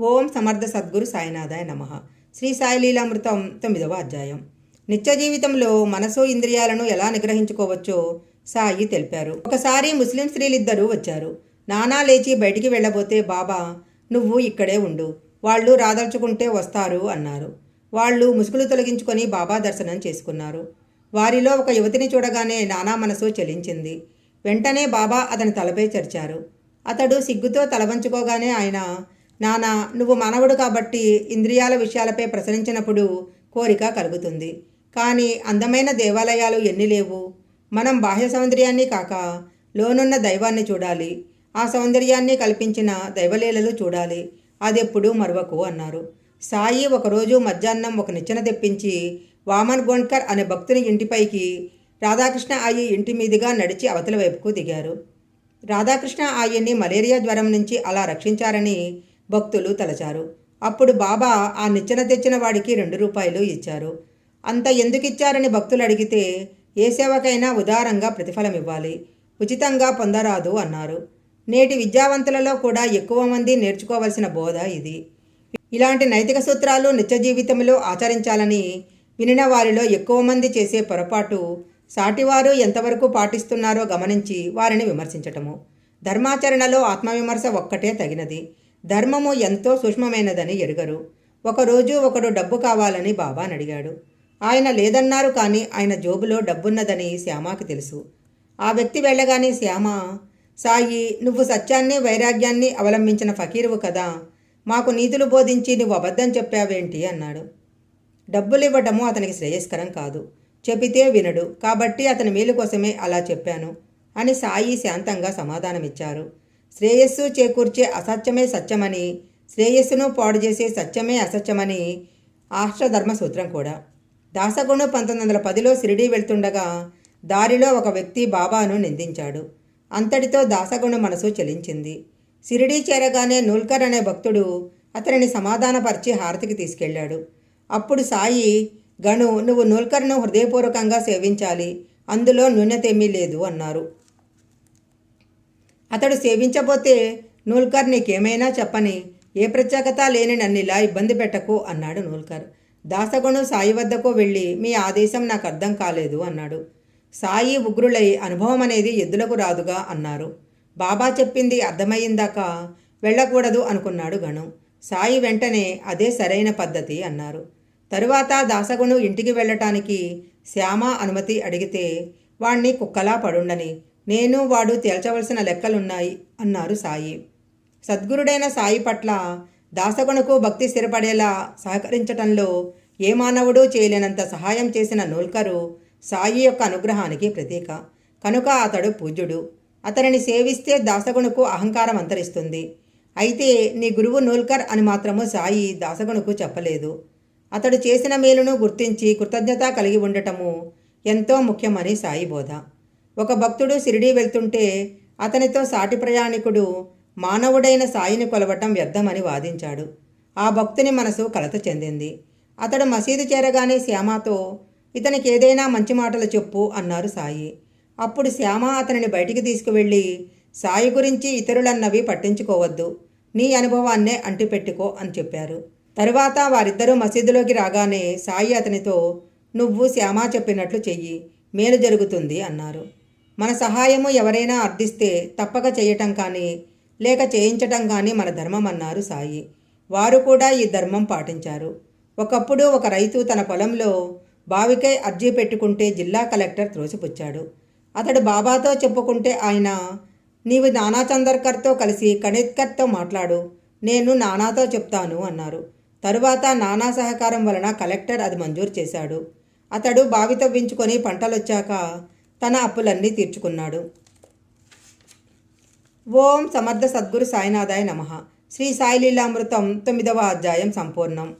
ఓం సమర్థ సద్గురు సాయినాథాయ నమ. శ్రీ సాయి లీలామృతం తొమ్మిదవ అధ్యాయం. నిత్య జీవితంలో మనసు ఇంద్రియాలను ఎలా నిగ్రహించుకోవచ్చో సాయి తెలిపారు. ఒకసారి ముస్లిం స్త్రీలిద్దరూ వచ్చారు. నానా లేచి బయటికి వెళ్ళబోతే బాబా నువ్వు ఇక్కడే ఉండు. వాళ్ళు రాదలుచుకుంటే వస్తారు అన్నారు. వాళ్ళు ముసుగులు తొలగించుకొని బాబా దర్శనం చేసుకున్నారు. వారిలో ఒక యువతిని చూడగానే నానా మనసు చెలించింది. వెంటనే బాబా అతని తలపై చర్చారు. అతడు సిగ్గుతో తలవంచుకోగానే ఆయన నానా నువ్వు మానవుడు కాబట్టి ఇంద్రియాల విషయాలపై ప్రసరించినప్పుడు కోరిక కలుగుతుంది. కానీ అందమైన దేవాలయాలు ఎన్ని లేవు? మనం బాహ్య సౌందర్యాన్ని కాక లోనున్న దైవాన్ని చూడాలి. ఆ సౌందర్యాన్ని కల్పించిన దైవలీలలు చూడాలి. అదెప్పుడు మరవకు అన్నారు. సాయి ఒకరోజు మధ్యాహ్నం ఒక నిచ్చెన తెప్పించి వామన్ గోండ్కర్ అనే భక్తుని ఇంటిపైకి రాధాకృష్ణ ఆయి ఇంటి మీదుగా నడిచి అవతల వైపుకు దిగారు. రాధాకృష్ణ ఆయన్ని మలేరియా జ్వరం నుంచి అలా రక్షించారని భక్తులు తలచారు. అప్పుడు బాబా ఆ నిచ్చెన తెచ్చిన వాడికి రెండు రూపాయలు ఇచ్చారు. అంత ఎందుకు ఇచ్చారని భక్తులు అడిగితే ఏ సేవకైనా ఉదారంగా ప్రతిఫలం ఇవ్వాలి ఉచితంగా పొందరాదు అన్నారు. నేటి విద్యావంతులలో కూడా ఎక్కువ మంది నేర్చుకోవలసిన బోధ ఇది. ఇలాంటి నైతిక సూత్రాలు నిత్య జీవితంలో ఆచరించాలని వినిన వారిలో ఎక్కువ మంది చేసే పొరపాటు సాటివారు ఎంతవరకు పాటిస్తున్నారో గమనించి వారిని విమర్శించటము. ధర్మాచరణలో ఆత్మవిమర్శ ఒక్కటే తగినది. ధర్మము ఎంతో సూక్ష్మమైనదని ఎరుగరు. ఒకరోజు ఒకడు డబ్బు కావాలని బాబాను అడిగాడు. ఆయన లేదన్నారు కానీ ఆయన జోబులో డబ్బున్నదని శ్యామాకి తెలుసు. ఆ వ్యక్తి వెళ్ళగానే శ్యామ సాయి నువ్వు సత్యాన్ని వైరాగ్యాన్ని అవలంబించిన ఫకీరువు కదా. మాకు నీతులు బోధించి నువ్వు అబద్ధం చెప్పావేంటి? అన్నాడు. డబ్బులు ఇవ్వటము అతనికి శ్రేయస్కరం కాదు. చెబితే వినడు. కాబట్టి అతని మేలు కోసమే అలా చెప్పాను అని సాయి శాంతంగా సమాధానమిచ్చారు. శ్రేయస్సు చేకూర్చే అసత్యమే సత్యమని శ్రేయస్సును పాడు చేసే సత్యమే అసత్యమని ఆష్టధర్మ సూత్రం కూడా. దాసగుణు పంతొమ్మిది వందల పదిలో షిరిడీ వెళ్తుండగా దారిలో ఒక వ్యక్తి బాబాను నిందించాడు. అంతటితో దాసగుణు మనసు చలించింది. షిరిడీ చేరగానే నూల్కర్ అనే భక్తుడు అతనిని సమాధానపరిచి హారతికి తీసుకెళ్ళాడు. అప్పుడు సాయి గను నువ్వు నూల్కర్ను హృదయపూర్వకంగా సేవించాలి. అందులో నూనెతేమీ లేదు అన్నారు. అతడు సేవించబోతే నూల్కర్ నీకేమైనా చెప్పని ఏ ప్రత్యేకత లేని నన్ను ఇలా ఇబ్బంది పెట్టకు అన్నాడు నూల్కర్. దాసగుణు సాయి వద్దకు వెళ్ళి మీ ఆదేశం నాకు అర్థం కాలేదు అన్నాడు. సాయి ఉగ్రులై అనుభవం అనేది ఎద్దులకు రాదుగా అన్నారు. బాబా చెప్పింది అర్థమయ్యిందాక వెళ్ళకూడదు అనుకున్నాడు గణం సాయి వెంటనే అదే సరైన పద్ధతి అన్నారు. తరువాత దాసగును ఇంటికి వెళ్ళటానికి శ్యామ అనుమతి అడిగితే వాణ్ణి కుక్కలా పడుండని నేను వాడు తేల్చవలసిన లెక్కలున్నాయి అన్నారు సాయి. సద్గురుడైన సాయి పట్ల దాసగుణకు భక్తి స్థిరపడేలా సహకరించటంలో ఏ మానవుడు చేయలేనంత సహాయం చేసిన నూల్కరు సాయి యొక్క అనుగ్రహానికి ప్రతీక. కనుక అతడు పూజ్యుడు. అతనిని సేవిస్తే దాసగుణకు అహంకారం అంతరిస్తుంది. అయితే నీ గురువు నూల్కర్ అని మాత్రము సాయి దాసగుణకు చెప్పలేదు. అతడు చేసిన మేలును గుర్తించి కృతజ్ఞత కలిగి ఉండటము ఎంతో ముఖ్యమని సాయి బోధ. ఒక భక్తుడు షిరిడీ వెళ్తుంటే అతనితో సాటి ప్రయాణికుడు మానవుడైన సాయిని కొలవటం వ్యర్థమని వాదించాడు. ఆ భక్తుని మనసు కలత చెందింది. అతడు మసీదు చేరగానే శ్యామతో ఇతనికి ఏదైనా మంచి మాటలు చెప్పు అన్నారు సాయి. అప్పుడు శ్యామ అతనిని బయటికి తీసుకువెళ్ళి సాయి గురించి ఇతరులన్నవి పట్టించుకోవద్దు నీ అనుభవాన్నే అంటిపెట్టుకో అని చెప్పారు. తరువాత వారిద్దరూ మసీదులోకి రాగానే సాయి అతనితో నువ్వు శ్యామ చెప్పినట్లు చెయ్యి మేలు జరుగుతుంది అన్నారు. మన సహాయము ఎవరైనా అర్థిస్తే తప్పక చేయటం కానీ లేక చేయించటం కానీ మన ధర్మం అన్నారు సాయి. వారు కూడా ఈ ధర్మం పాటించారు. ఒకప్పుడు ఒక రైతు తన పొలంలో బావికై అర్జీ పెట్టుకుంటే జిల్లా కలెక్టర్ త్రోసిపుచ్చాడు. అతడు బాబాతో చెప్పుకుంటే ఆయన నీవు నానా చందర్కర్తో కలిసి కణిత్కర్తో మాట్లాడు నేను నానాతో చెప్తాను అన్నారు. తరువాత నానా సహకారం వలన కలెక్టర్ అది మంజూరు చేశాడు. అతడు బావి తవ్వించుకొని పంటలొచ్చాక తన అప్పులన్నీ తీర్చుకున్నాడు. ఓం సమర్థ సద్గురు సాయినాథాయ నమ. శ్రీ సాయిలీలామృతం తొమ్మిదవ అధ్యాయం సంపూర్ణం.